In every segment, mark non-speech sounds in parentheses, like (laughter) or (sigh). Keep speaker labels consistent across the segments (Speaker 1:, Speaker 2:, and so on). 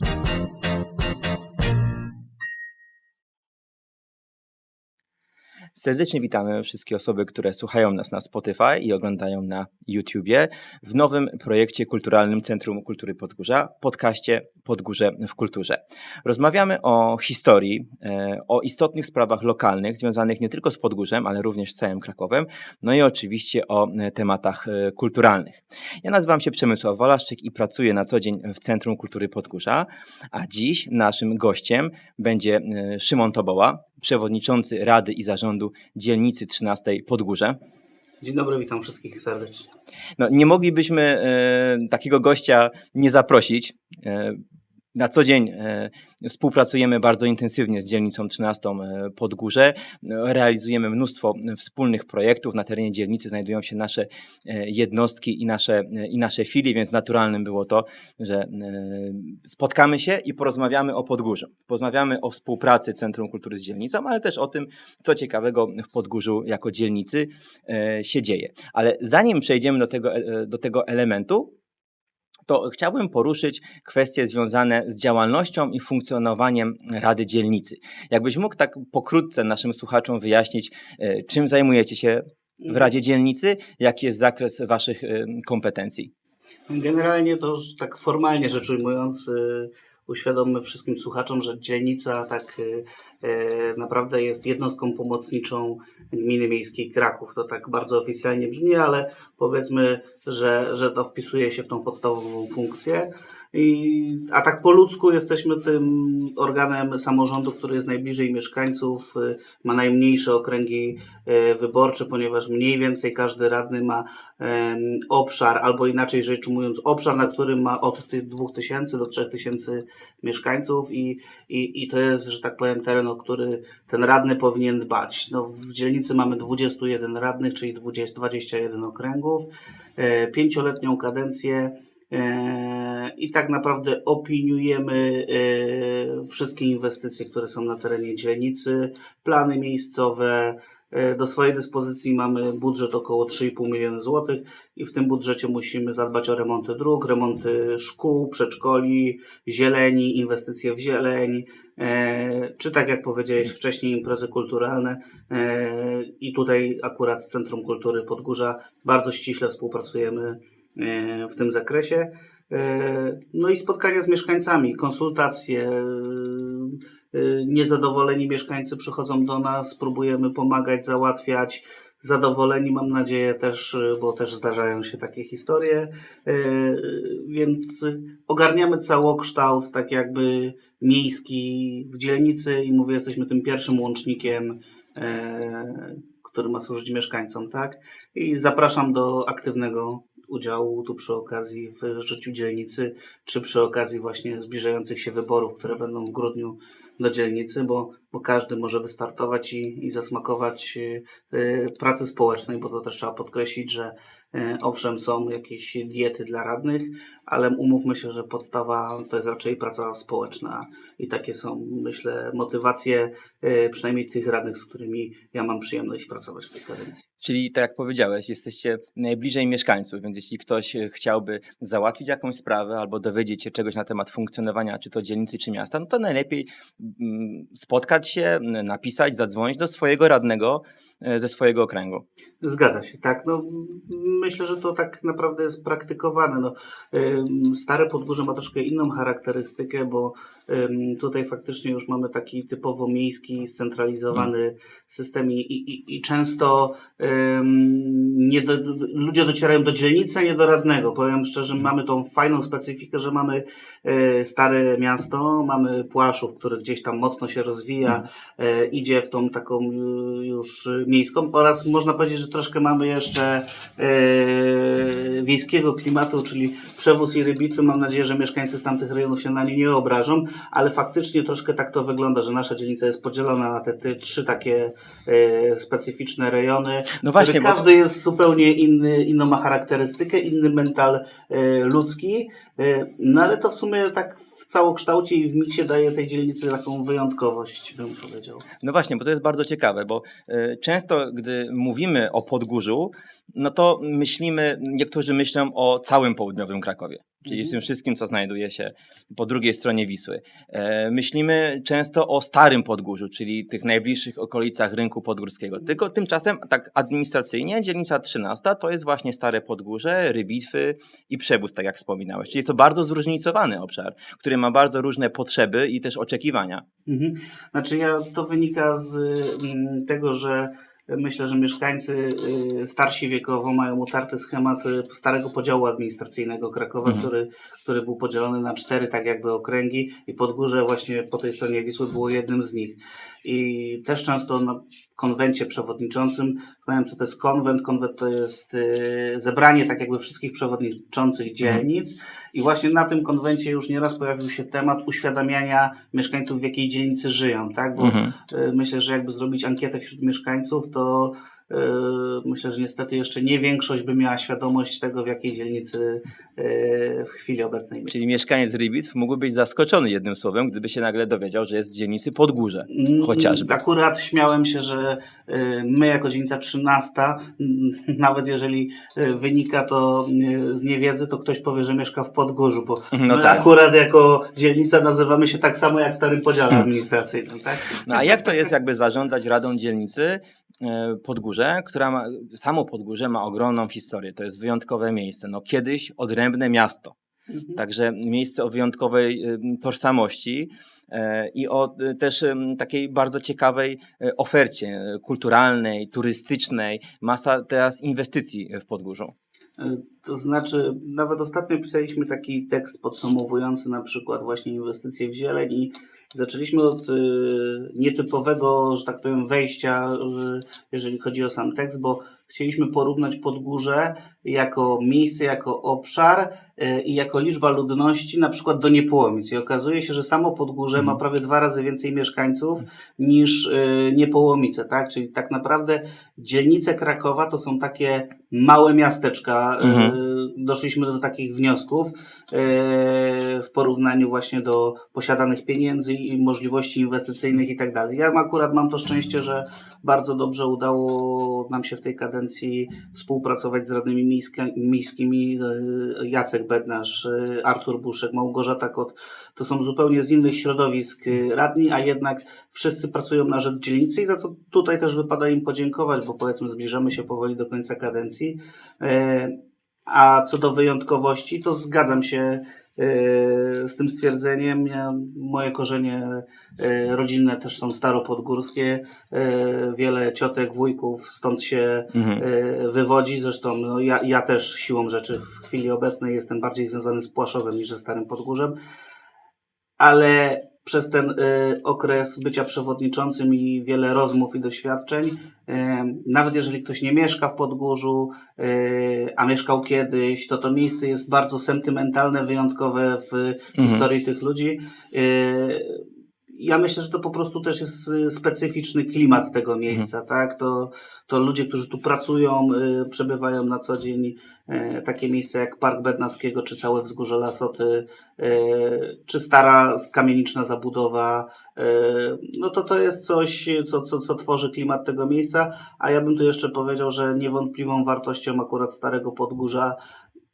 Speaker 1: Thank you. Serdecznie witamy wszystkie osoby, które słuchają nas na Spotify i oglądają na YouTubie w nowym projekcie kulturalnym Centrum Kultury Podgórza, podcaście Podgórze w Kulturze. Rozmawiamy o historii, e, o istotnych sprawach lokalnych związanych nie tylko z Podgórzem, ale również z całym Krakowem, no i oczywiście o e, tematach e, kulturalnych. Ja nazywam się Przemysław Wolaszczyk i pracuję na co dzień w Centrum Kultury Podgórza, a dziś naszym gościem będzie Szymon Toboła, przewodniczący Rady i Zarządu Dzielnicy 13 Podgórze.
Speaker 2: Dzień dobry, witam wszystkich serdecznie.
Speaker 1: No, nie moglibyśmy e, takiego gościa nie zaprosić. E, na co dzień e, współpracujemy bardzo intensywnie z dzielnicą 13 e, Podgórze. Realizujemy mnóstwo wspólnych projektów. Na terenie dzielnicy znajdują się nasze e, jednostki i nasze, i nasze filie, więc naturalnym było to, że spotkamy się i porozmawiamy o Podgórzu. Porozmawiamy o współpracy Centrum Kultury z dzielnicą, ale też o tym, co ciekawego w Podgórzu jako dzielnicy się dzieje. Ale zanim przejdziemy do tego, do tego elementu, to chciałbym poruszyć kwestie związane z działalnością i funkcjonowaniem Rady Dzielnicy. Jakbyś mógł tak pokrótce naszym słuchaczom wyjaśnić, e, czym zajmujecie się w Radzie Dzielnicy, jaki jest zakres Waszych e, kompetencji?
Speaker 2: Generalnie to już tak formalnie rzecz ujmując, e, uświadommy wszystkim słuchaczom, że dzielnica tak naprawdę jest jednostką pomocniczą Gminy Miejskiej Kraków. To tak bardzo oficjalnie brzmi, ale powiedzmy, że, że to wpisuje się w tą podstawową funkcję. I, a tak po ludzku jesteśmy tym organem samorządu, który jest najbliżej mieszkańców, y, ma najmniejsze okręgi y, wyborcze, ponieważ mniej więcej każdy radny ma obszar, albo inaczej rzecz ujmując, obszar, na którym ma od tych 2000 do 3000 mieszkańców i, i, i to jest, że tak powiem, teren, o który ten radny powinien dbać. No, w dzielnicy mamy 21 radnych, czyli 20, 21 okręgów, pięcioletnią kadencję E, i tak naprawdę opiniujemy e, wszystkie inwestycje, które są na terenie dzielnicy, plany miejscowe. E, do swojej dyspozycji mamy budżet około 3,5 miliona złotych i w tym budżecie musimy zadbać o remonty dróg, remonty szkół, przedszkoli, zieleni, inwestycje w zieleń, czy tak jak powiedziałeś wcześniej, imprezy kulturalne. I tutaj akurat z Centrum Kultury Podgórza bardzo ściśle współpracujemy E, w tym zakresie. E, no i spotkania z mieszkańcami, konsultacje. E, niezadowoleni mieszkańcy przychodzą do nas, próbujemy pomagać, załatwiać. Zadowoleni mam nadzieję też, bo też zdarzają się takie historie, więc ogarniamy całokształt tak jakby miejski w dzielnicy i mówię, jesteśmy tym pierwszym łącznikiem który ma służyć mieszkańcom, tak? I zapraszam do aktywnego udziału tu przy okazji w życiu dzielnicy, czy przy okazji właśnie zbliżających się wyborów, które będą w grudniu do dzielnicy, bo, bo każdy może wystartować i, i zasmakować y, pracy społecznej, bo to też trzeba podkreślić, że y, owszem są jakieś diety dla radnych, ale umówmy się, że podstawa to jest raczej praca społeczna i takie są, myślę, motywacje y, przynajmniej tych radnych, z którymi ja mam przyjemność pracować w tej kadencji.
Speaker 1: Czyli tak jak powiedziałeś, jesteście najbliżej mieszkańców, więc jeśli ktoś chciałby załatwić jakąś sprawę albo dowiedzieć się czegoś na temat funkcjonowania czy to dzielnicy, czy miasta, no to najlepiej mm, się, napisać, zadzwonić do swojego radnego ze swojego okręgu.
Speaker 2: Zgadza się, tak. No, myślę, że to tak naprawdę jest praktykowane. No, stare Podgórze ma troszkę inną charakterystykę, bo tutaj faktycznie już mamy taki typowo miejski, scentralizowany system i, i, i często nie do, ludzie docierają do dzielnicy, a nie do radnego. Powiem szczerze, mamy tą fajną specyfikę, że mamy e, stare miasto, mamy Płaszów, który gdzieś tam mocno się rozwija, e, idzie w tą taką e, już miejską oraz można powiedzieć, że troszkę mamy jeszcze wiejskiego klimatu, czyli przewóz i rybitwy. Mam nadzieję, że mieszkańcy z tamtych rejonów się na nie nie obrażą, ale faktycznie troszkę tak to wygląda, że nasza dzielnica jest podzielona na te, te trzy takie specyficzne rejony. No właśnie, każdy bo... jest zupełnie inny, inną ma charakterystykę, inny mental ludzki, no ale to w sumie tak całokształcie i w miksie daje tej dzielnicy taką wyjątkowość, bym powiedział.
Speaker 1: No właśnie, bo to jest bardzo ciekawe, bo y, często, gdy mówimy o Podgórzu, no to myślimy, niektórzy myślą o całym południowym Krakowie. czyli w
Speaker 2: Mhm.
Speaker 1: tym wszystkim, co znajduje się po drugiej stronie Wisły. E, myślimy często o Starym Podgórzu, czyli tych najbliższych okolicach rynku podgórskiego. Tylko tymczasem, tak administracyjnie, dzielnica 13 to jest właśnie Stare Podgórze, Rybitwy i Przewóz, tak jak wspominałeś. Czyli jest to bardzo zróżnicowany obszar, który ma bardzo różne potrzeby i też oczekiwania.
Speaker 2: Mhm. Znaczy ja, to wynika z mm, tego, że myślę, że mieszkańcy y, starsi wiekowo mają utarty schemat y, starego podziału administracyjnego Krakowa,
Speaker 1: Mhm.
Speaker 2: który, który był podzielony na cztery tak jakby okręgi i Podgórze właśnie po tej stronie Wisły było jednym z nich. I też często na konwencie przewodniczącym, powiem co to jest konwent, konwent to jest y, zebranie tak jakby wszystkich przewodniczących dzielnic i właśnie na tym konwencie już nieraz pojawił się temat uświadamiania mieszkańców w jakiej dzielnicy żyją, tak? Bo
Speaker 1: Mhm.
Speaker 2: y, myślę, że jakby zrobić ankietę wśród mieszkańców, to myślę, że niestety jeszcze nie większość by miała świadomość tego, w jakiej dzielnicy y, w chwili obecnej mieszka.
Speaker 1: Czyli mieszkaniec Rybitw mógłby być zaskoczony jednym słowem, gdyby się nagle dowiedział, że jest w dzielnicy Podgórze.
Speaker 2: Mm,
Speaker 1: Chociażby.
Speaker 2: Akurat śmiałem się, że y, my jako dzielnica 13, mm, (laughs) nawet jeżeli wynika to z niewiedzy, to ktoś powie, że mieszka w Podgórzu, bo (laughs)
Speaker 1: No
Speaker 2: my
Speaker 1: tak.
Speaker 2: akurat jako dzielnica nazywamy się tak samo jak w Starym Podziale Administracyjnym, tak?
Speaker 1: No a jak to jest jakby zarządzać Radą Dzielnicy Podgórze, która ma, samo Podgórze ma ogromną historię, to jest wyjątkowe miejsce. No kiedyś odrębne miasto,
Speaker 2: Mhm.
Speaker 1: także miejsce o wyjątkowej e, tożsamości e, i o e, też takiej bardzo ciekawej e, ofercie e, kulturalnej, turystycznej, masa teraz inwestycji w Podgórzu.
Speaker 2: Y, To znaczy, nawet ostatnio pisaliśmy taki tekst podsumowujący na przykład właśnie inwestycje w zieleń i zaczęliśmy od y, nietypowego, że tak powiem, wejścia, y, jeżeli chodzi o sam tekst, bo chcieliśmy porównać Podgórze jako miejsce, jako obszar y, i jako liczba ludności na przykład do Niepołomic. I okazuje się, że samo Podgórze
Speaker 1: Mhm.
Speaker 2: ma prawie dwa razy więcej mieszkańców niż y, Niepołomice, tak? Czyli tak naprawdę dzielnice Krakowa to są takie małe miasteczka.
Speaker 1: Mhm.
Speaker 2: Y, Doszliśmy do takich wniosków y, w porównaniu właśnie do posiadanych pieniędzy i możliwości inwestycyjnych i tak dalej. Ja akurat mam to szczęście, że bardzo dobrze udało nam się w tej kadencji współpracować z radnymi miejskimi y, Jacek Bednarz, Artur Buszek, Małgorzata Kot. To są zupełnie z innych środowisk y, radni, a jednak wszyscy pracują na rzecz dzielnicy i za co tutaj też wypada im podziękować, bo powiedzmy zbliżamy się powoli do końca kadencji. Y, A co do wyjątkowości, to zgadzam się y, z tym stwierdzeniem. Moje korzenie y, rodzinne też są staropodgórskie. Wiele ciotek, wujków stąd się
Speaker 1: Mhm.
Speaker 2: wywodzi. Zresztą no, ja, ja też siłą rzeczy w chwili obecnej jestem bardziej związany z Płaszowem niż ze Starym Podgórzem. Ale przez ten y, okres bycia przewodniczącym i wiele rozmów i doświadczeń, y, nawet jeżeli ktoś nie mieszka w Podgórzu, y, a mieszkał kiedyś, to to miejsce jest bardzo sentymentalne, wyjątkowe w historii tych ludzi. Ja myślę, że to po prostu też jest y, specyficzny klimat tego miejsca, tak? To, to ludzie, którzy tu pracują, y, przebywają na co dzień, y, takie miejsca jak Park Bednarskiego, czy całe wzgórze Lasoty, czy stara kamieniczna zabudowa, no to to jest coś, co, co, co tworzy klimat tego miejsca, a ja bym tu jeszcze powiedział, że niewątpliwą wartością akurat Starego Podgórza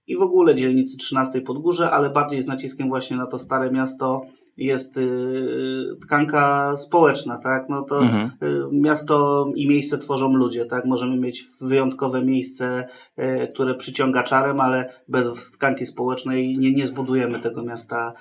Speaker 2: i w ogóle dzielnicy 13 Podgórze, ale bardziej z naciskiem właśnie na to stare miasto jest y, tkanka społeczna, tak? No to
Speaker 1: Mhm.
Speaker 2: y, miasto i miejsce tworzą ludzie, tak? Możemy mieć wyjątkowe miejsce, y, które przyciąga czarem, ale bez tkanki społecznej nie, nie zbudujemy tego miasta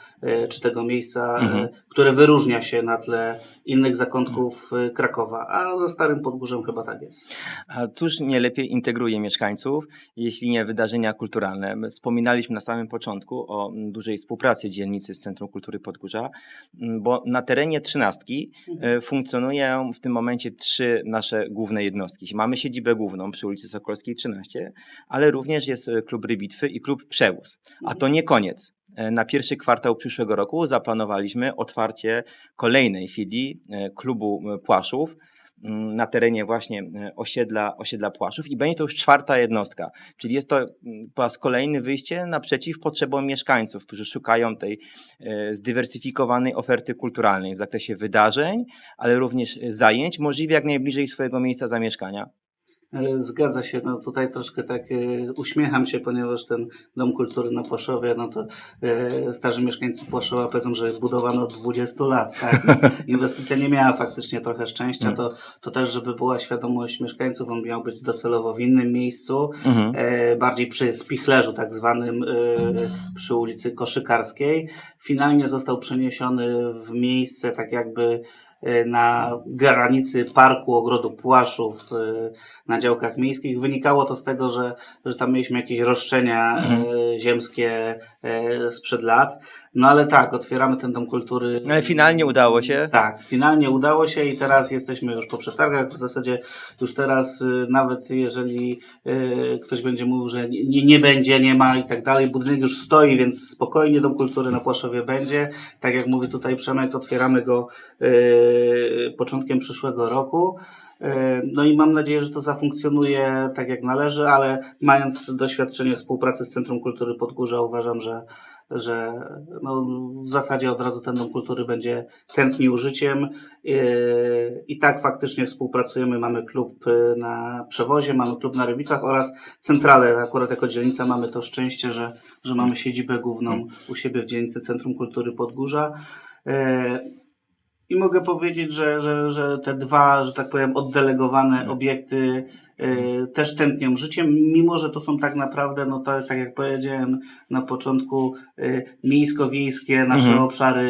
Speaker 2: czy tego miejsca,
Speaker 1: Mhm.
Speaker 2: które wyróżnia się na tle innych zakątków Krakowa. A ze Starym Podgórzem chyba tak jest.
Speaker 1: A cóż nie lepiej integruje mieszkańców, jeśli nie wydarzenia kulturalne? My Wspominaliśmy na samym początku o dużej współpracy dzielnicy z Centrum Kultury Podgórza, bo na terenie trzynastki e, funkcjonują w tym momencie trzy nasze główne jednostki. Mamy siedzibę główną przy ulicy Sokolskiej 13, ale również jest e, klub Rybitwy i klub Przewóz. A to nie koniec. E, Na pierwszy kwartał przyszłego roku zaplanowaliśmy otwarcie kolejnej filii klubu Płaszów, na terenie właśnie e, osiedla, osiedla Płaszów i będzie to już czwarta jednostka, czyli jest to mm, po raz kolejny wyjście naprzeciw potrzebom mieszkańców, którzy szukają tej e, zdywersyfikowanej oferty kulturalnej w zakresie wydarzeń, ale również e, zajęć, możliwie jak najbliżej swojego miejsca zamieszkania.
Speaker 2: Zgadza się, no tutaj troszkę tak e, uśmiecham się, ponieważ ten Dom Kultury na Płaszowie, no to e, starzy mieszkańcy Płaszowa powiedzą, że budowano od 20 lat, tak? No, (laughs) Inwestycja nie miała faktycznie trochę szczęścia, to, to też, żeby była świadomość mieszkańców, on miał być docelowo w innym miejscu,
Speaker 1: Mhm.
Speaker 2: e, bardziej przy Spichlerzu tak zwanym, przy ulicy Koszykarskiej. Finalnie został przeniesiony w miejsce tak jakby na granicy parku ogrodu Płaszów e, na działkach miejskich. Wynikało to z tego, że, że tam mieliśmy jakieś roszczenia e, ziemskie e, sprzed lat. No ale tak, otwieramy ten dom kultury.
Speaker 1: No ale finalnie udało się.
Speaker 2: Tak, finalnie udało się i teraz jesteśmy już po przetargach. W zasadzie już teraz, y, nawet jeżeli y, ktoś będzie mówił, że nie, nie będzie, nie ma i tak dalej, budynek już stoi, więc spokojnie Dom Kultury na Płaszowie będzie. Tak jak mówi tutaj Przemek, otwieramy go y, początkiem przyszłego roku. Y, No i mam nadzieję, że to zafunkcjonuje tak jak należy, ale mając doświadczenie współpracy z Centrum Kultury Podgórza uważam, że że no, w zasadzie od razu ten Dom Kultury będzie tętnił życiem yy, i tak faktycznie współpracujemy. Mamy klub yy, na Przewozie, mamy klub na Rybicach oraz centralę. Akurat jako dzielnica mamy to szczęście, że, że mamy siedzibę główną u siebie w dzielnicy Centrum Kultury Podgórza. I mogę powiedzieć, że, że, że te dwa, że tak powiem, oddelegowane obiekty y, też tętnią życiem, mimo że to są tak naprawdę, no to tak jak powiedziałem na początku, y, miejsko-wiejskie nasze
Speaker 1: Mhm.
Speaker 2: obszary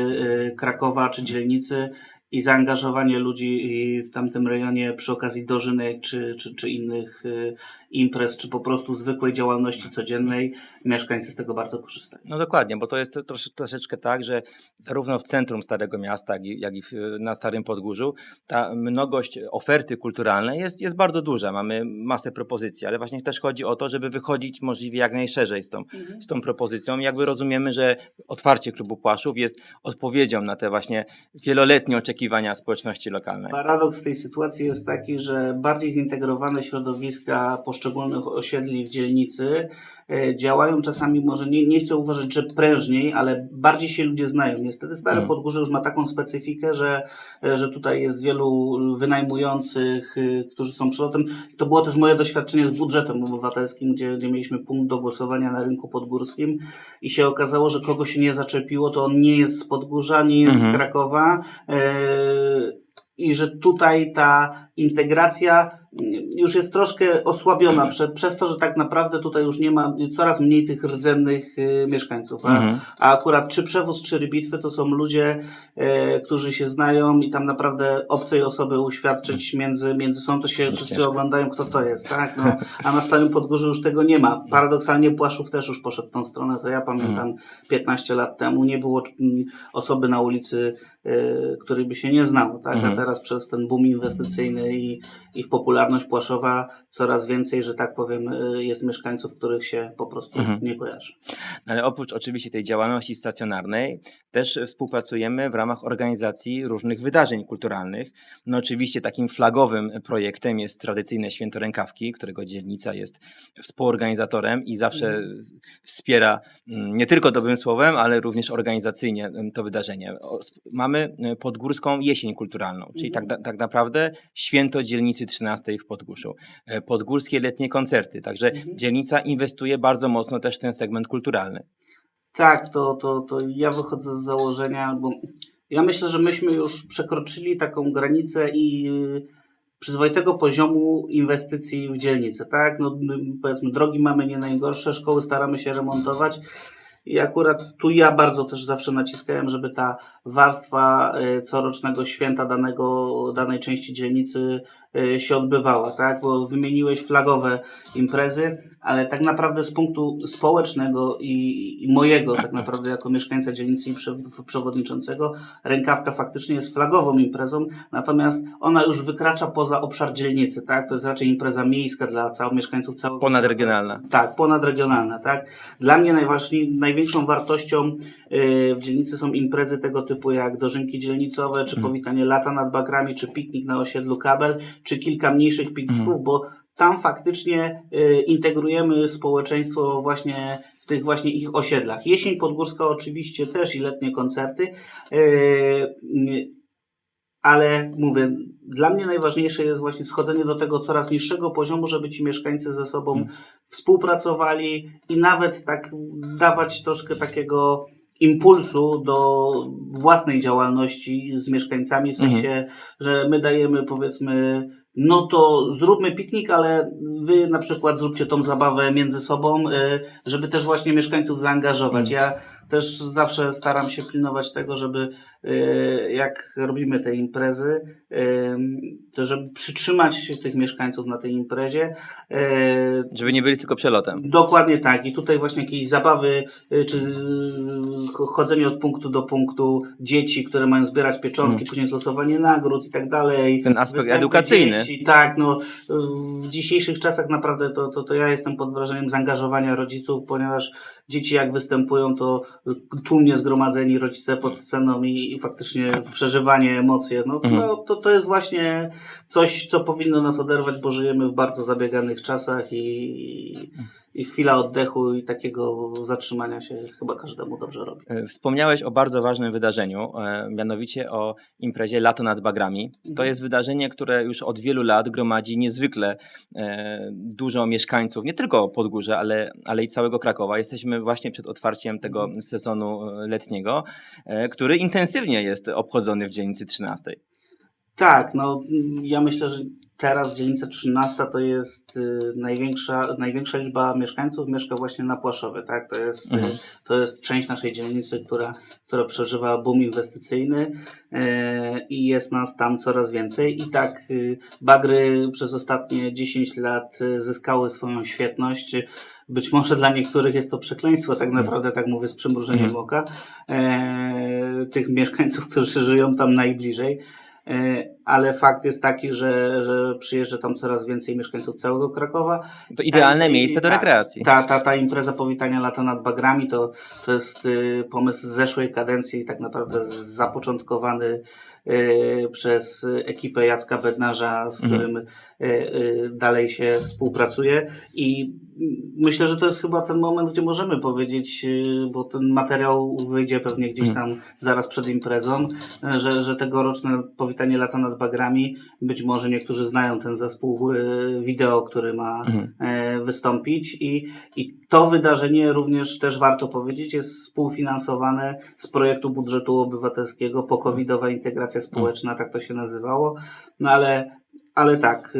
Speaker 2: y, Krakowa czy dzielnicy i zaangażowanie ludzi y, w tamtym rejonie przy okazji dożynek czy, czy, czy innych y, imprez, czy po prostu zwykłej działalności codziennej, mieszkańcy z tego bardzo korzystają.
Speaker 1: No dokładnie, bo to jest trosz, troszeczkę tak, że zarówno w centrum Starego Miasta, jak i, jak i w, na Starym Podgórzu ta mnogość oferty kulturalnej jest, jest bardzo duża. Mamy masę propozycji, ale właśnie też chodzi o to, żeby wychodzić możliwie jak najszerzej z tą, z tą propozycją. Jakby rozumiemy, że otwarcie Klubu Płaszów jest odpowiedzią na te właśnie wieloletnie oczekiwania społeczności lokalnej.
Speaker 2: Paradoks tej sytuacji jest taki, że bardziej zintegrowane środowiska poszczególnych osiedli w dzielnicy e, działają czasami, może nie, nie chcę uważać, że prężniej, ale bardziej się ludzie znają. Niestety Stare
Speaker 1: Mm.
Speaker 2: Podgórze już ma taką specyfikę, że, e, że tutaj jest wielu wynajmujących, e, którzy są przelotem. To było też moje doświadczenie z budżetem obywatelskim, gdzie, gdzie mieliśmy punkt do głosowania na rynku podgórskim i się okazało, że kogo się nie zaczepiło, to on nie jest z Podgórza, nie jest
Speaker 1: Mhm.
Speaker 2: z Krakowa. E, i że tutaj ta integracja mm, już jest troszkę osłabiona prze, przez to, że tak naprawdę tutaj już nie ma coraz mniej tych rdzennych y, mieszkańców. A,
Speaker 1: Mhm.
Speaker 2: a akurat czy przewóz, czy rybitwy to są ludzie, e, którzy się znają i tam naprawdę obcej osoby uświadczyć między, między sobą, to się wszyscy
Speaker 1: ciężko.
Speaker 2: oglądają, kto to jest, tak? No, (laughs) a na Starym Podgórzu już tego nie ma. Paradoksalnie Płaszów też już poszedł w tą stronę, to ja pamiętam 15 lat temu nie było mm, osoby na ulicy, y, której by się nie znał, tak?
Speaker 1: Mhm.
Speaker 2: A teraz przez ten boom inwestycyjny i, i w popularność Płaszowa coraz więcej, że tak powiem, y, jest mieszkańców, których się po prostu
Speaker 1: Mhm.
Speaker 2: nie kojarzy.
Speaker 1: Ale oprócz oczywiście tej działalności stacjonarnej, też współpracujemy w ramach organizacji różnych wydarzeń kulturalnych. No oczywiście takim flagowym projektem jest tradycyjne Święto Rękawki, którego dzielnica jest współorganizatorem i zawsze wspiera mm, nie tylko dobrym słowem, ale również organizacyjnie mm, to wydarzenie. Mamy y, podgórską jesień kulturalną, czyli tak, da- tak naprawdę święto dzielnicy 13 w Podgórzu. E, Podgórskie letnie koncerty, także
Speaker 2: Mhm.
Speaker 1: dzielnica inwestuje bardzo mocno też w ten segment kulturalny.
Speaker 2: Tak, to, to, to ja wychodzę z założenia, bo ja myślę, że myśmy już przekroczyli taką granicę i przyzwoitego poziomu inwestycji w dzielnicę, tak? No, my, powiedzmy, drogi mamy nie najgorsze, szkoły staramy się remontować. I akurat tu ja bardzo też zawsze naciskałem, żeby ta warstwa y, corocznego święta danego, danej części dzielnicy y, się odbywała, tak? Bo wymieniłeś flagowe imprezy, ale tak naprawdę z punktu społecznego i, i mojego, tak naprawdę jako mieszkańca dzielnicy i prze, przewodniczącego, rękawka faktycznie jest flagową imprezą, natomiast ona już wykracza poza obszar dzielnicy, tak? To jest raczej impreza miejska dla całych mieszkańców całego
Speaker 1: Ponadregionalna.
Speaker 2: tak, ponadregionalna, tak. Dla mnie najważniej, największą wartością y, w dzielnicy są imprezy tego typu jak dożynki dzielnicowe, czy
Speaker 1: Mhm.
Speaker 2: powitanie lata nad bagrami, czy piknik na osiedlu Kabel, czy kilka mniejszych pikników,
Speaker 1: Mhm.
Speaker 2: bo tam faktycznie y, integrujemy społeczeństwo właśnie w tych właśnie ich osiedlach. Jesień Podgórska oczywiście też i letnie koncerty. y, y, ale mówię, dla mnie najważniejsze jest właśnie schodzenie do tego coraz niższego poziomu, żeby ci mieszkańcy ze sobą
Speaker 1: Mm.
Speaker 2: współpracowali i nawet tak dawać troszkę takiego impulsu do własnej działalności z mieszkańcami, w
Speaker 1: Mhm.
Speaker 2: sensie, że my dajemy powiedzmy, no to zróbmy piknik, ale wy na przykład zróbcie tą zabawę między sobą, y, żeby też właśnie mieszkańców zaangażować. Ja też zawsze staram się pilnować tego, żeby y, jak robimy te imprezy, y, to żeby przytrzymać się tych mieszkańców na tej imprezie.
Speaker 1: Żeby nie byli tylko przelotem.
Speaker 2: Dokładnie tak. I tutaj właśnie jakieś zabawy, czy chodzenie od punktu do punktu, dzieci, które mają zbierać pieczątki,
Speaker 1: Mm.
Speaker 2: później losowanie nagród i tak dalej.
Speaker 1: Ten aspekt
Speaker 2: Występy
Speaker 1: edukacyjny.
Speaker 2: Dzieci. Tak, no w dzisiejszych czasach naprawdę to, to, to ja jestem pod wrażeniem zaangażowania rodziców, ponieważ dzieci jak występują, to tłumnie zgromadzeni rodzice pod sceną i, i faktycznie przeżywanie emocje. No,
Speaker 1: Mhm.
Speaker 2: no to, to jest właśnie coś, co powinno nas oderwać, bo żyjemy w bardzo zabieganych czasach i, i chwila oddechu i takiego zatrzymania się chyba każdemu dobrze robi.
Speaker 1: E, Wspomniałeś o bardzo ważnym wydarzeniu, e, mianowicie o imprezie Lato nad Bagrami. To
Speaker 2: Mhm.
Speaker 1: jest wydarzenie, które już od wielu lat gromadzi niezwykle e, dużo mieszkańców, nie tylko Podgórza, ale, ale i całego Krakowa. Jesteśmy właśnie przed otwarciem tego
Speaker 2: Mhm.
Speaker 1: sezonu letniego, który intensywnie jest obchodzony w dzielnicy 13.
Speaker 2: Tak, no ja myślę, że teraz dzielnica 13 to jest y, największa, największa liczba mieszkańców mieszka właśnie na Płaszowie, tak? To jest,
Speaker 1: Mhm.
Speaker 2: y, to jest część naszej dzielnicy, która, która przeżywa boom inwestycyjny y, i jest nas tam coraz więcej. I tak y, Bagry przez ostatnie 10 lat y, zyskały swoją świetność. Być może dla niektórych jest to przekleństwo, tak naprawdę, tak mówię z przymrużeniem
Speaker 1: Mhm.
Speaker 2: oka, e, tych mieszkańców, którzy żyją tam najbliżej. E, ale fakt jest taki, że, że przyjeżdża tam coraz więcej mieszkańców całego Krakowa.
Speaker 1: To idealne
Speaker 2: i-
Speaker 1: miejsce do rekreacji.
Speaker 2: Ta, ta, ta impreza powitania lata nad bagrami to, to jest y, pomysł z zeszłej kadencji, tak naprawdę zapoczątkowany y, przez ekipę Jacka Bednarza, z
Speaker 1: Mhm.
Speaker 2: którym y, dalej się współpracuje i y, myślę, że to jest chyba ten moment, gdzie możemy powiedzieć, y, bo ten materiał wyjdzie pewnie gdzieś
Speaker 1: Mhm.
Speaker 2: tam zaraz przed imprezą, y, że, że tegoroczne powitanie lata nad bagrami, być może niektórzy znają ten zespół y, wideo, który ma
Speaker 1: Mhm.
Speaker 2: wystąpić i, i to wydarzenie również też warto powiedzieć jest współfinansowane z projektu budżetu obywatelskiego pokowidowa integracja społeczna, tak to się nazywało, no ale ale tak, y,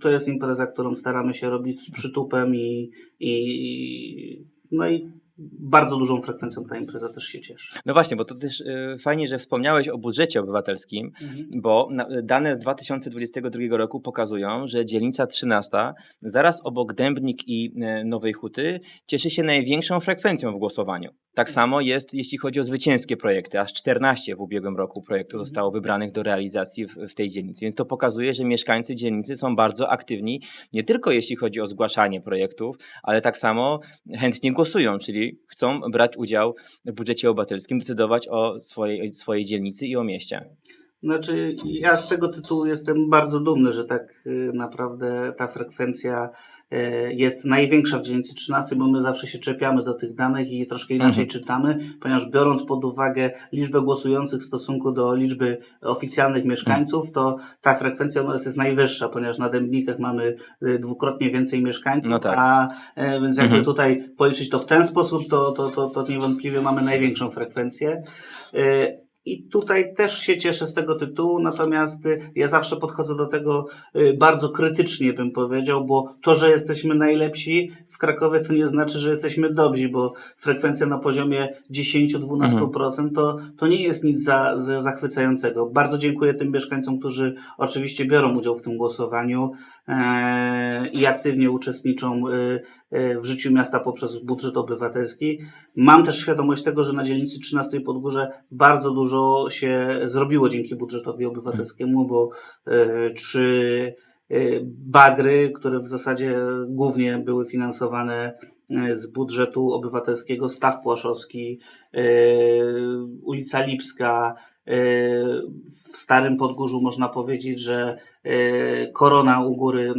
Speaker 2: to jest impreza, którą staramy się robić z przytupem i, i no i bardzo dużą frekwencją ta impreza też się cieszy.
Speaker 1: No właśnie, bo to też e, fajnie, że wspomniałeś o budżecie obywatelskim, bo na- dane z 2022 roku pokazują, że dzielnica 13, zaraz obok Dębnik i e, Nowej Huty, cieszy się największą frekwencją w głosowaniu. Tak samo jest, jeśli chodzi o zwycięskie projekty. Aż 14 w ubiegłym roku projektów zostało wybranych do realizacji w, w tej dzielnicy. Więc to pokazuje, że mieszkańcy dzielnicy są bardzo aktywni, nie tylko jeśli chodzi o zgłaszanie projektów, ale tak samo chętnie głosują, czyli chcą brać udział w budżecie obywatelskim, decydować o swojej, swojej dzielnicy i o mieście.
Speaker 2: Znaczy, ja z tego tytułu jestem bardzo dumny, że tak y, naprawdę ta frekwencja jest największa w dzielnicy 13, bo my zawsze się czepiamy do tych danych i troszkę inaczej
Speaker 1: Mhm.
Speaker 2: czytamy, ponieważ biorąc pod uwagę liczbę głosujących w stosunku do liczby oficjalnych mieszkańców, to ta frekwencja no, jest, najwyższa, ponieważ na Dębnikach mamy y, dwukrotnie więcej mieszkańców,
Speaker 1: No tak.
Speaker 2: a e, więc jakby
Speaker 1: Mhm.
Speaker 2: tutaj policzyć to w ten sposób, to, to, to, to niewątpliwie mamy największą frekwencję. I tutaj też się cieszę z tego tytułu, natomiast y, ja zawsze podchodzę do tego y, bardzo krytycznie, bym powiedział, bo to, że jesteśmy najlepsi w Krakowie, to nie znaczy, że jesteśmy dobrzy, bo frekwencja na poziomie 10-12% to, to nie jest nic za, za zachwycającego. Bardzo dziękuję tym mieszkańcom, którzy oczywiście biorą udział w tym głosowaniu e, i aktywnie uczestniczą y, w życiu miasta poprzez budżet obywatelski. Mam też świadomość tego, że na dzielnicy 13 Podgórze bardzo dużo się zrobiło dzięki budżetowi obywatelskiemu, bo e, trzy e, bagry, które w zasadzie głównie były finansowane e, z budżetu obywatelskiego, Staw Płaszowski, ulica Lipska, w Starym Podgórzu można powiedzieć, że e, Korona u góry e,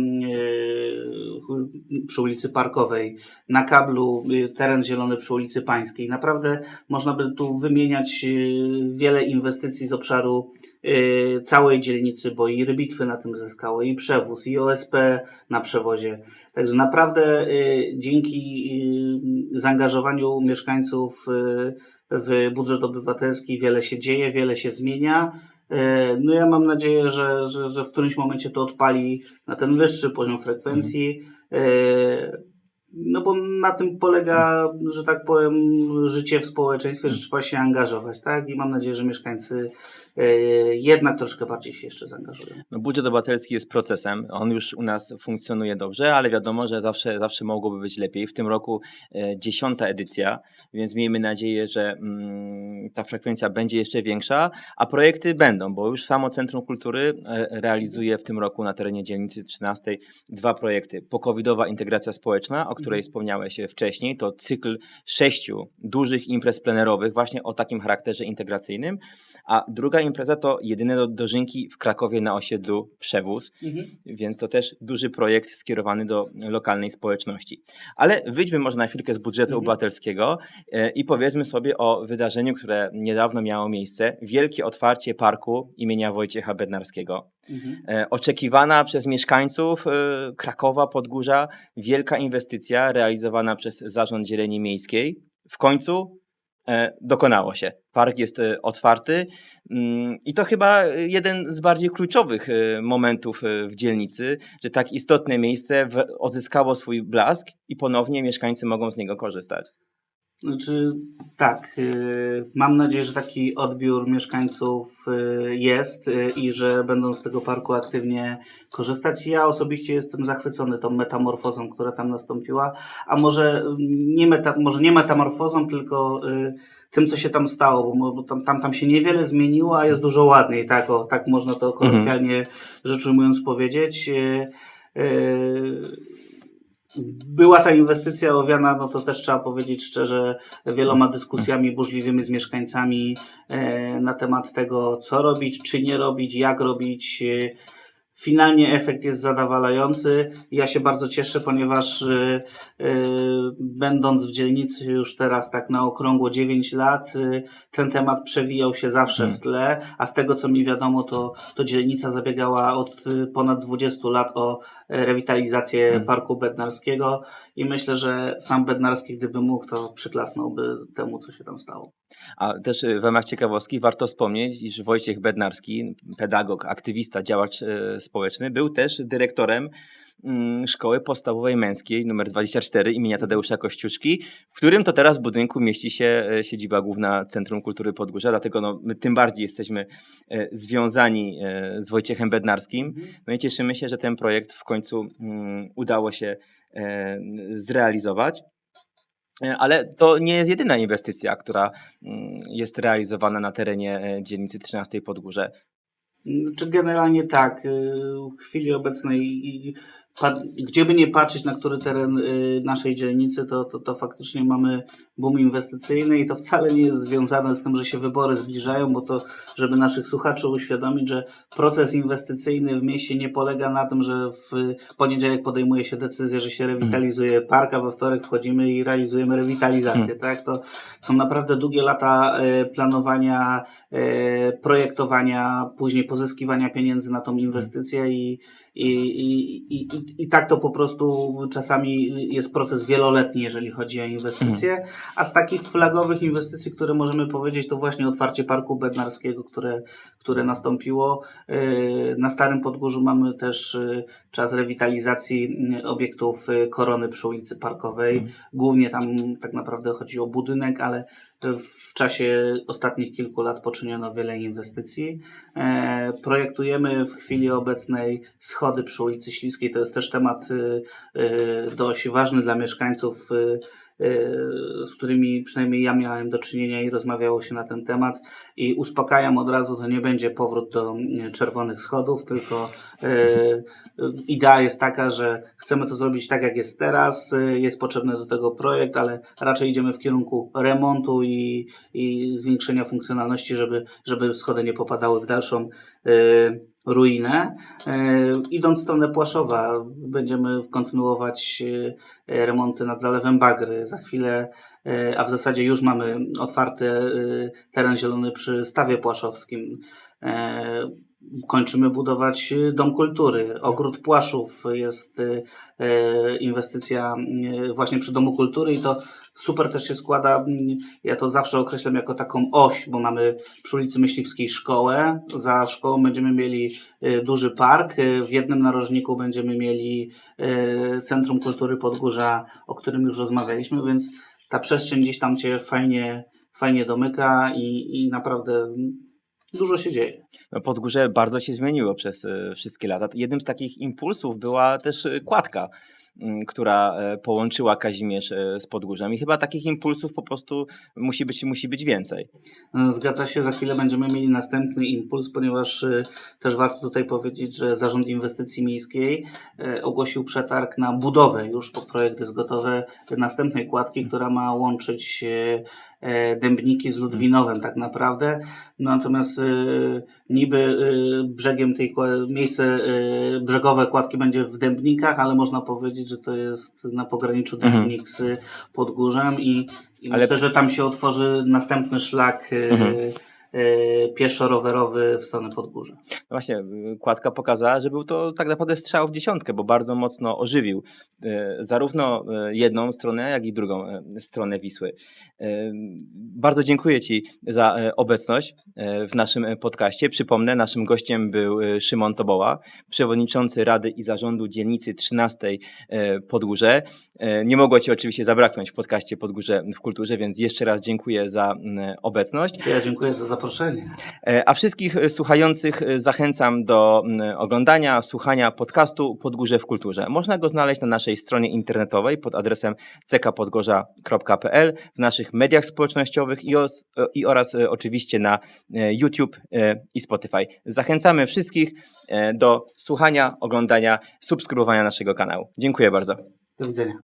Speaker 2: przy ulicy Parkowej, na kablu e, teren zielony przy ulicy Pańskiej. Naprawdę można by tu wymieniać e, wiele inwestycji z obszaru całej dzielnicy, bo i rybitwy na tym zyskały, i przewóz, i OSP na przewozie. Także naprawdę dzięki zaangażowaniu mieszkańców w budżet obywatelski wiele się dzieje, wiele się zmienia. Y, No ja mam nadzieję, że, że, że w którymś momencie to odpali na ten wyższy poziom frekwencji. Y, No bo na tym polega, że tak powiem, życie w społeczeństwie, że trzeba się angażować, tak? I mam nadzieję, że mieszkańcy y, jednak troszkę bardziej się jeszcze zaangażują.
Speaker 1: No, budżet obywatelski jest procesem. On już u nas funkcjonuje dobrze, ale wiadomo, że zawsze, zawsze mogłoby być lepiej. W tym roku e, dziesiąta edycja, więc miejmy nadzieję, że mm, ta frekwencja będzie jeszcze większa, a projekty będą, bo już samo Centrum Kultury e, realizuje w tym roku na terenie dzielnicy 13 dwa projekty. Pokowidowa integracja społeczna, o której wspomniałeś e, wcześniej, to cykl sześciu dużych imprez plenerowych właśnie o takim charakterze integracyjnym, a druga impreza to jedyne do, dożynki w Krakowie na osiedlu Przewóz, więc to też duży projekt skierowany do lokalnej społeczności. Ale wyjdźmy może na chwilkę z budżetu
Speaker 2: Mhm.
Speaker 1: obywatelskiego e, i powiedzmy sobie o wydarzeniu, które niedawno miało miejsce. Wielkie otwarcie parku imienia Wojciecha Bednarskiego.
Speaker 2: Mhm.
Speaker 1: E, oczekiwana przez mieszkańców e, Krakowa, Podgórza, wielka inwestycja realizowana przez Zarząd Zieleni Miejskiej. W końcu e, dokonało się. Park jest otwarty mm, i to chyba jeden z bardziej kluczowych momentów w dzielnicy, że tak istotne miejsce odzyskało swój blask i ponownie mieszkańcy mogą z niego korzystać.
Speaker 2: Znaczy, tak, y, mam nadzieję, że taki odbiór mieszkańców y, jest y, i że będą z tego parku aktywnie korzystać. Ja osobiście jestem zachwycony tą metamorfozą, która tam nastąpiła, a może y, nie, meta, może nie metamorfozą, tylko tym, co się tam stało, bo tam, tam, tam się niewiele zmieniło, a jest dużo ładniej, tak, o, tak można to kolokwialnie rzecz ujmując powiedzieć. Była ta inwestycja owiana, no to też trzeba powiedzieć szczerze, wieloma dyskusjami burzliwymi z mieszkańcami e, na temat tego, co robić, czy nie robić, jak robić. Finalnie efekt jest zadowalający. Ja się bardzo cieszę, ponieważ e, e, będąc w dzielnicy już teraz tak na okrągło 9 lat, e, ten temat przewijał się zawsze w tle, a z tego co mi wiadomo, to, to dzielnica zabiegała od ponad 20 lat o e, rewitalizację
Speaker 1: Hmm.
Speaker 2: Parku Bednarskiego i myślę, że sam Bednarski, gdyby mógł, to przyklasnąłby temu, co się tam stało.
Speaker 1: A też y, w ramach ciekawostki warto wspomnieć, iż Wojciech Bednarski, pedagog, aktywista, działacz y, społeczny, był też dyrektorem Szkoły Podstawowej Męskiej nr 24 imienia Tadeusza Kościuszki, w którym to teraz budynku mieści się y, siedziba główna Centrum Kultury Podgórza, dlatego no, my tym bardziej jesteśmy y, związani y, z Wojciechem Bednarskim. No i cieszymy się, że ten projekt w końcu mm, udało się e, zrealizować. E, Ale to nie jest jedyna inwestycja, która mm, jest realizowana na terenie e, dzielnicy 13 Podgórze.
Speaker 2: Czy generalnie tak, y, w chwili obecnej, gdzie by nie patrzeć, na który teren y, naszej dzielnicy, to, to, to faktycznie mamy boom inwestycyjny i to wcale nie jest związane z tym, że się wybory zbliżają, bo to, żeby naszych słuchaczy uświadomić, że proces inwestycyjny w mieście nie polega na tym, że w poniedziałek podejmuje się decyzję, że się rewitalizuje park, a we wtorek wchodzimy i realizujemy rewitalizację, tak? To są naprawdę długie lata e, planowania, e, projektowania, później pozyskiwania pieniędzy na tą inwestycję i, i, i, i, i, tak to po prostu czasami jest proces wieloletni, jeżeli chodzi o inwestycje. A z takich flagowych inwestycji, które możemy powiedzieć, to właśnie otwarcie Parku Bednarskiego, które, które nastąpiło. E, Na Starym Podgórzu mamy też e, czas rewitalizacji m, obiektów e, Korony przy ulicy Parkowej. Głównie tam tak naprawdę chodzi o budynek, ale w czasie ostatnich kilku lat poczyniono wiele inwestycji. Projektujemy w chwili obecnej schody przy ulicy Śliskiej. To jest też temat dość ważny dla mieszkańców, z którymi przynajmniej ja miałem do czynienia i rozmawiało się na ten temat. I uspokajam od razu, to nie będzie powrót do y, czerwonych schodów, tylko y, y, idea jest taka, że chcemy to zrobić tak, jak jest teraz. y, Jest potrzebny do tego projekt, ale raczej idziemy w kierunku remontu i, i zwiększenia funkcjonalności, żeby, żeby schody nie popadały w dalszą y, ruinę. E, Idąc w stronę Płaszowa, będziemy kontynuować e, remonty nad Zalewem Bagry. Za chwilę e, a w zasadzie już mamy otwarty teren zielony przy Stawie Płaszowskim. Kończymy budować e, Dom Kultury. Ogród Płaszów jest e, e, inwestycja właśnie przy Domu Kultury i to super też się składa. Ja to zawsze określam jako taką oś, bo mamy przy ulicy Myśliwskiej szkołę. Za szkołą będziemy mieli duży park. W jednym narożniku będziemy mieli Centrum Kultury Podgórza, o którym już rozmawialiśmy, więc ta przestrzeń gdzieś tam cię fajnie, fajnie domyka i, i naprawdę dużo się dzieje.
Speaker 1: No, Podgórze bardzo się zmieniło przez e, wszystkie lata. Jednym z takich impulsów była też e, kładka, m, która e, połączyła Kazimierz z Podgórzem. I chyba takich impulsów po prostu musi być, musi być więcej.
Speaker 2: Zgadza się, za chwilę będziemy mieli następny impuls, ponieważ też warto tutaj powiedzieć, że Zarząd Inwestycji Miejskiej ogłosił przetarg na budowę, już po projekt jest gotowy, następnej kładki, która ma łączyć Dębniki z Ludwinowem tak naprawdę. Natomiast y, niby y, brzegiem tej miejsce brzegowe kładki będzie w Dębnikach, ale można powiedzieć, że to jest na pograniczu
Speaker 1: Mhm.
Speaker 2: Dębnik z Podgórzem i, i
Speaker 1: Ale-
Speaker 2: myślę, że tam się otworzy następny szlak
Speaker 1: Mhm.
Speaker 2: Y, pieszo-rowerowy w stronę Podgórza.
Speaker 1: No właśnie, y, kładka pokazała, że był to tak naprawdę strzał w dziesiątkę, bo bardzo mocno ożywił e, zarówno e, jedną stronę, jak i drugą stronę Wisły. Bardzo dziękuję Ci za obecność w naszym podcaście. Przypomnę, naszym gościem był Szymon Toboła, przewodniczący Rady i Zarządu Dzielnicy 13 e, Podgórze. Nie mogło Ci oczywiście zabraknąć w podcaście Podgórze w Kulturze, więc jeszcze raz dziękuję za m, obecność.
Speaker 2: Ja dziękuję za zaproszenie.
Speaker 1: E, A wszystkich e, słuchających e, zachęcam do oglądania, słuchania podcastu Podgórze w Kulturze. Można go znaleźć na naszej stronie internetowej pod adresem ckpodgorza.pl, w naszych mediach społecznościowych i, os, i oraz oczywiście na YouTube i Spotify. Zachęcamy wszystkich do słuchania, oglądania, subskrybowania naszego kanału. Dziękuję bardzo.
Speaker 2: Do widzenia.